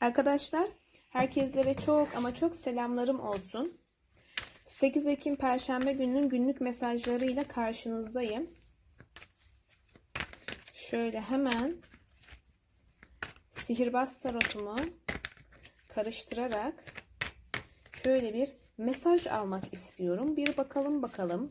Arkadaşlar herkeslere çok ama çok selamlarım olsun. 8 Ekim Perşembe gününün günlük mesajlarıyla karşınızdayım. Şöyle hemen sihirbaz tarotumu karıştırarak şöyle bir mesaj almak istiyorum. Bir bakalım bakalım.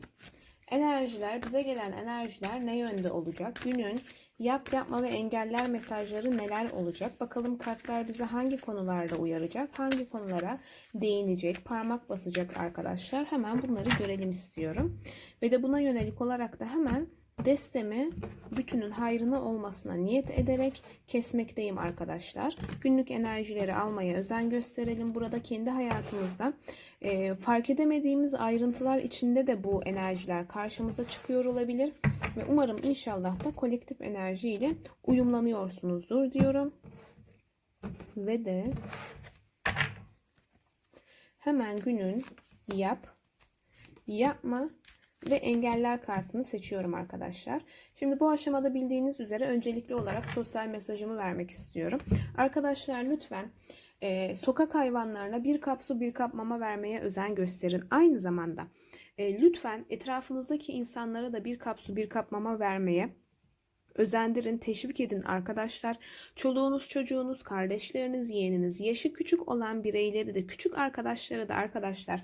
Enerjiler, bize gelen enerjiler ne yönde olacak? Günün yap yapma ve engeller mesajları neler olacak? Bakalım kartlar bize hangi konularda uyaracak? Hangi konulara değinecek, parmak basacak arkadaşlar? Hemen bunları görelim istiyorum. Ve de buna yönelik olarak da hemen destemi bütünün hayrına olmasına niyet ederek kesmekteyim arkadaşlar. Günlük enerjileri almaya özen gösterelim. Burada kendi hayatımızda e, fark edemediğimiz ayrıntılar içinde de bu enerjiler karşımıza çıkıyor olabilir. Ve umarım inşallah da kolektif enerjiyle uyumlanıyorsunuzdur diyorum. Ve de hemen günün yap, yapma ve engeller kartını seçiyorum arkadaşlar. Şimdi bu aşamada bildiğiniz üzere öncelikli olarak sosyal mesajımı vermek istiyorum. Arkadaşlar lütfen e, sokak hayvanlarına bir kap su bir kap mama vermeye özen gösterin. Aynı zamanda e, lütfen etrafınızdaki insanlara da bir kap su bir kap mama vermeye özendirin, teşvik edin arkadaşlar. Çoluğunuz, çocuğunuz, kardeşleriniz, yeğeniniz, yaşı küçük olan bireyleri de küçük arkadaşları da arkadaşlar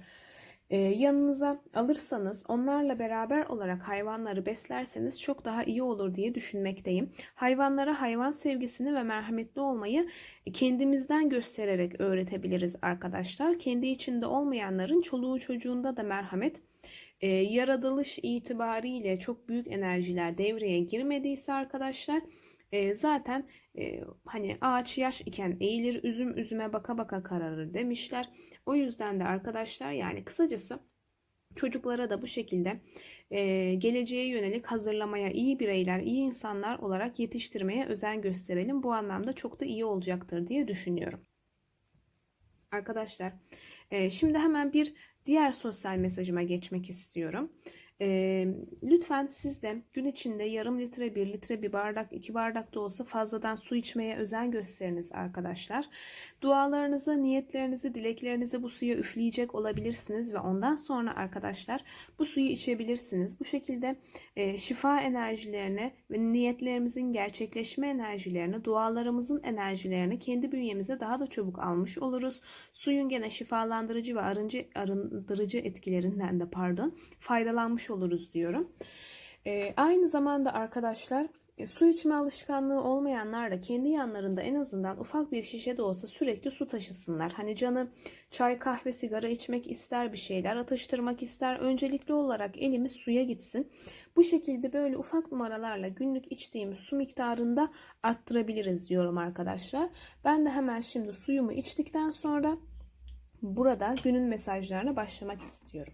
e, yanınıza alırsanız onlarla beraber olarak hayvanları beslerseniz çok daha iyi olur diye düşünmekteyim. Hayvanlara hayvan sevgisini ve merhametli olmayı kendimizden göstererek öğretebiliriz arkadaşlar. Kendi içinde olmayanların çoluğu çocuğunda da merhamet e, yaratılış itibariyle çok büyük enerjiler devreye girmediyse arkadaşlar e, zaten e, hani ağaç yaş iken eğilir üzüm üzüme baka baka kararır demişler. O yüzden de arkadaşlar yani kısacası çocuklara da bu şekilde e, geleceğe yönelik hazırlamaya iyi bireyler, iyi insanlar olarak yetiştirmeye özen gösterelim. Bu anlamda çok da iyi olacaktır diye düşünüyorum. Arkadaşlar e, şimdi hemen bir diğer sosyal mesajıma geçmek istiyorum. E, lütfen siz de gün içinde yarım litre, bir litre, bir bardak, iki bardak da olsa fazladan su içmeye özen gösteriniz arkadaşlar. Dualarınızı, niyetlerinizi, dileklerinizi bu suya üfleyecek olabilirsiniz ve ondan sonra arkadaşlar bu suyu içebilirsiniz. Bu şekilde e, şifa enerjilerini ve niyetlerimizin gerçekleşme enerjilerini, dualarımızın enerjilerini kendi bünyemize daha da çabuk almış oluruz. Suyun gene şifalandırıcı ve arıncı, arındırıcı etkilerinden de pardon faydalanmış oluruz diyorum. E, aynı zamanda arkadaşlar e, su içme alışkanlığı olmayanlar da kendi yanlarında en azından ufak bir şişe de olsa sürekli su taşısınlar. Hani canı çay, kahve, sigara içmek ister bir şeyler atıştırmak ister. Öncelikli olarak elimiz suya gitsin. Bu şekilde böyle ufak numaralarla günlük içtiğimiz su miktarında arttırabiliriz diyorum arkadaşlar. Ben de hemen şimdi suyumu içtikten sonra burada günün mesajlarına başlamak istiyorum.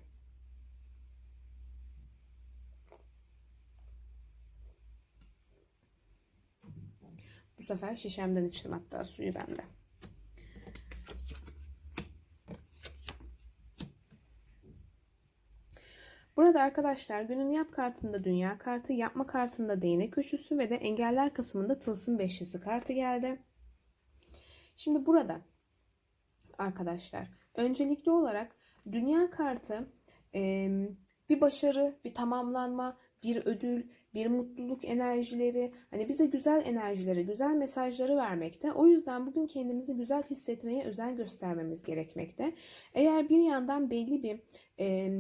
Bu sefer şişemden içtim hatta suyu bende. Burada arkadaşlar günün yap kartında dünya kartı, yapma kartında değnek üçlüsü ve de engeller kısmında tılsım beşlisi kartı geldi. Şimdi burada arkadaşlar öncelikli olarak dünya kartı bir başarı, bir tamamlanma, bir ödül, bir mutluluk enerjileri, hani bize güzel enerjileri, güzel mesajları vermekte. O yüzden bugün kendimizi güzel hissetmeye özen göstermemiz gerekmekte. Eğer bir yandan belli bir e,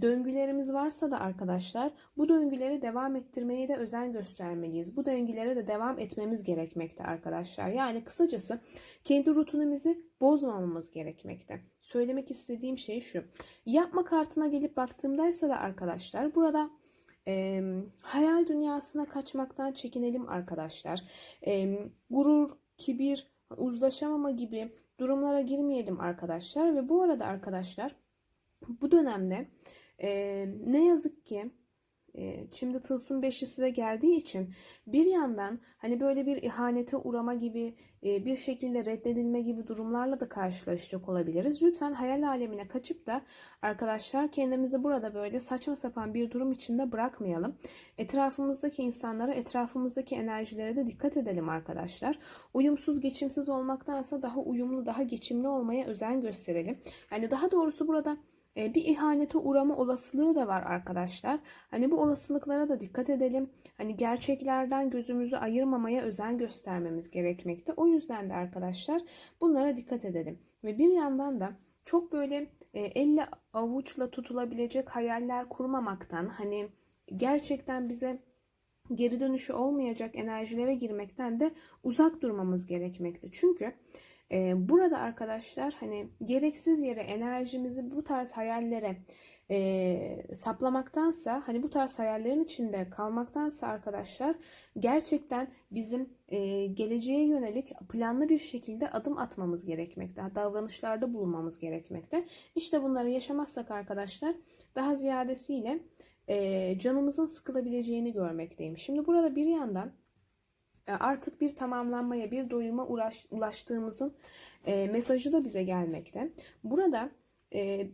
döngülerimiz varsa da arkadaşlar bu döngüleri devam ettirmeye de özen göstermeliyiz. Bu döngülere de devam etmemiz gerekmekte arkadaşlar. Yani kısacası kendi rutinimizi bozmamamız gerekmekte. Söylemek istediğim şey şu. Yapma kartına gelip baktığımdaysa da arkadaşlar burada e, hayal dünyasına kaçmaktan çekinelim arkadaşlar. E, gurur, kibir, uzlaşamama gibi durumlara girmeyelim arkadaşlar. Ve bu arada arkadaşlar bu dönemde e, ne yazık ki şimdi tılsım beşlisi de geldiği için bir yandan hani böyle bir ihanete uğrama gibi bir şekilde reddedilme gibi durumlarla da karşılaşacak olabiliriz. Lütfen hayal alemine kaçıp da arkadaşlar kendimizi burada böyle saçma sapan bir durum içinde bırakmayalım. Etrafımızdaki insanlara, etrafımızdaki enerjilere de dikkat edelim arkadaşlar. Uyumsuz, geçimsiz olmaktansa daha uyumlu, daha geçimli olmaya özen gösterelim. Yani daha doğrusu burada bir ihanete uğrama olasılığı da var arkadaşlar. Hani bu olasılıklara da dikkat edelim. Hani gerçeklerden gözümüzü ayırmamaya özen göstermemiz gerekmekte. O yüzden de arkadaşlar bunlara dikkat edelim. Ve bir yandan da çok böyle e, elle avuçla tutulabilecek hayaller kurmamaktan hani gerçekten bize geri dönüşü olmayacak enerjilere girmekten de uzak durmamız gerekmekte. Çünkü e, burada arkadaşlar hani gereksiz yere enerjimizi bu tarz hayallere e, saplamaktansa hani bu tarz hayallerin içinde kalmaktansa arkadaşlar gerçekten bizim e, geleceğe yönelik planlı bir şekilde adım atmamız gerekmekte. Davranışlarda bulunmamız gerekmekte. İşte bunları yaşamazsak arkadaşlar daha ziyadesiyle e, canımızın sıkılabileceğini görmekteyim. Şimdi burada bir yandan artık bir tamamlanmaya, bir doyuma ulaştığımızın e, mesajı da bize gelmekte. Burada e,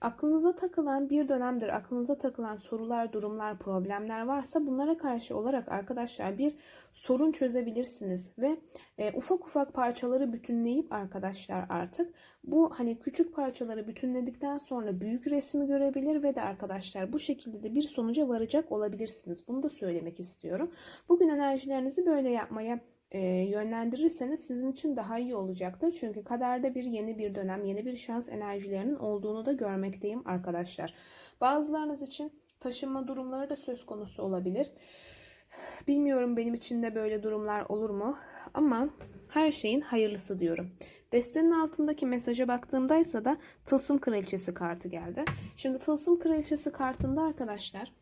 aklınıza takılan bir dönemdir, aklınıza takılan sorular, durumlar, problemler varsa bunlara karşı olarak arkadaşlar bir sorun çözebilirsiniz ve e, ufak ufak parçaları bütünleyip arkadaşlar artık bu hani küçük parçaları bütünledikten sonra büyük resmi görebilir ve de arkadaşlar bu şekilde de bir sonuca varacak olabilirsiniz. Bunu da söylemek istiyorum. Bugün enerjilerinizi böyle yapmaya e, yönlendirirseniz sizin için daha iyi olacaktır. Çünkü kaderde bir yeni bir dönem, yeni bir şans enerjilerinin olduğunu da görmekteyim arkadaşlar. Bazılarınız için taşınma durumları da söz konusu olabilir. Bilmiyorum benim için de böyle durumlar olur mu? Ama her şeyin hayırlısı diyorum. Destenin altındaki mesaja baktığımdaysa da Tılsım Kraliçesi kartı geldi. Şimdi Tılsım Kraliçesi kartında arkadaşlar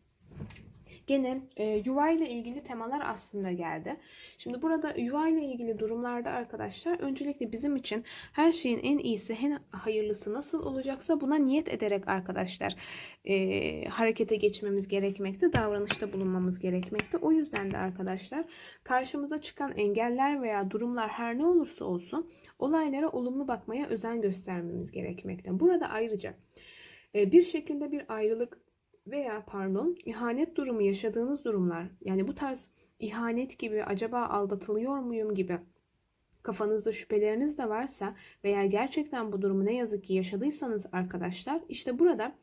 Gene e, yuva ile ilgili temalar aslında geldi. Şimdi burada yuva ile ilgili durumlarda arkadaşlar öncelikle bizim için her şeyin en iyisi, en hayırlısı nasıl olacaksa buna niyet ederek arkadaşlar e, harekete geçmemiz gerekmekte, davranışta bulunmamız gerekmekte. O yüzden de arkadaşlar karşımıza çıkan engeller veya durumlar her ne olursa olsun olaylara olumlu bakmaya özen göstermemiz gerekmekte. Burada ayrıca e, bir şekilde bir ayrılık veya pardon ihanet durumu yaşadığınız durumlar yani bu tarz ihanet gibi acaba aldatılıyor muyum gibi kafanızda şüpheleriniz de varsa veya gerçekten bu durumu ne yazık ki yaşadıysanız arkadaşlar işte burada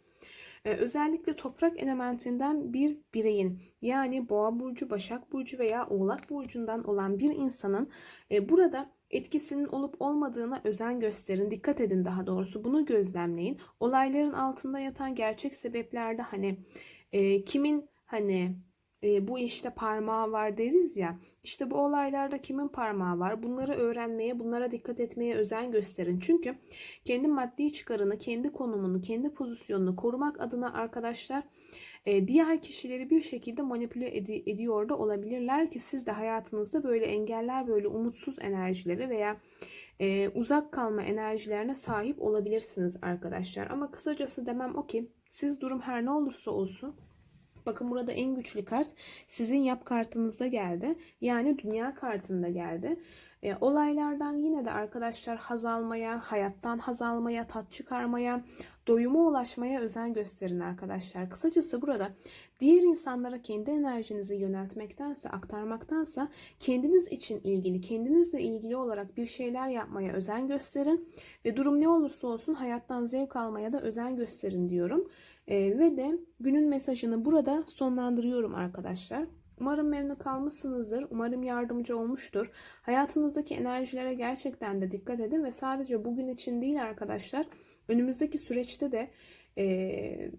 e, özellikle toprak elementinden bir bireyin yani boğa burcu, başak burcu veya oğlak burcundan olan bir insanın e, burada etkisinin olup olmadığına özen gösterin. Dikkat edin daha doğrusu bunu gözlemleyin. Olayların altında yatan gerçek sebeplerde hani e, kimin hani e, bu işte parmağı var deriz ya. İşte bu olaylarda kimin parmağı var? Bunları öğrenmeye, bunlara dikkat etmeye özen gösterin. Çünkü kendi maddi çıkarını, kendi konumunu, kendi pozisyonunu korumak adına arkadaşlar diğer kişileri bir şekilde manipüle ed- ediyor da olabilirler ki siz de hayatınızda böyle engeller, böyle umutsuz enerjileri veya e, uzak kalma enerjilerine sahip olabilirsiniz arkadaşlar. Ama kısacası demem o ki siz durum her ne olursa olsun Bakın burada en güçlü kart sizin yap kartınızda geldi. Yani dünya kartında geldi. E, olaylardan yine de arkadaşlar haz almaya, hayattan haz almaya, tat çıkarmaya, doyuma ulaşmaya özen gösterin arkadaşlar. Kısacası burada diğer insanlara kendi enerjinizi yöneltmektense, aktarmaktansa kendiniz için ilgili, kendinizle ilgili olarak bir şeyler yapmaya özen gösterin ve durum ne olursa olsun hayattan zevk almaya da özen gösterin diyorum. E, ve de günün mesajını burada sonlandırıyorum arkadaşlar. Umarım memnun kalmışsınızdır. Umarım yardımcı olmuştur. Hayatınızdaki enerjilere gerçekten de dikkat edin ve sadece bugün için değil arkadaşlar. Önümüzdeki süreçte de e,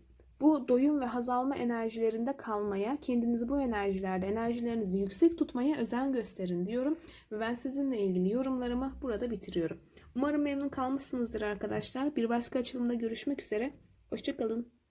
bu doyum ve haz alma enerjilerinde kalmaya, kendinizi bu enerjilerde, enerjilerinizi yüksek tutmaya özen gösterin diyorum. Ve ben sizinle ilgili yorumlarımı burada bitiriyorum. Umarım memnun kalmışsınızdır arkadaşlar. Bir başka açılımda görüşmek üzere. Hoşçakalın.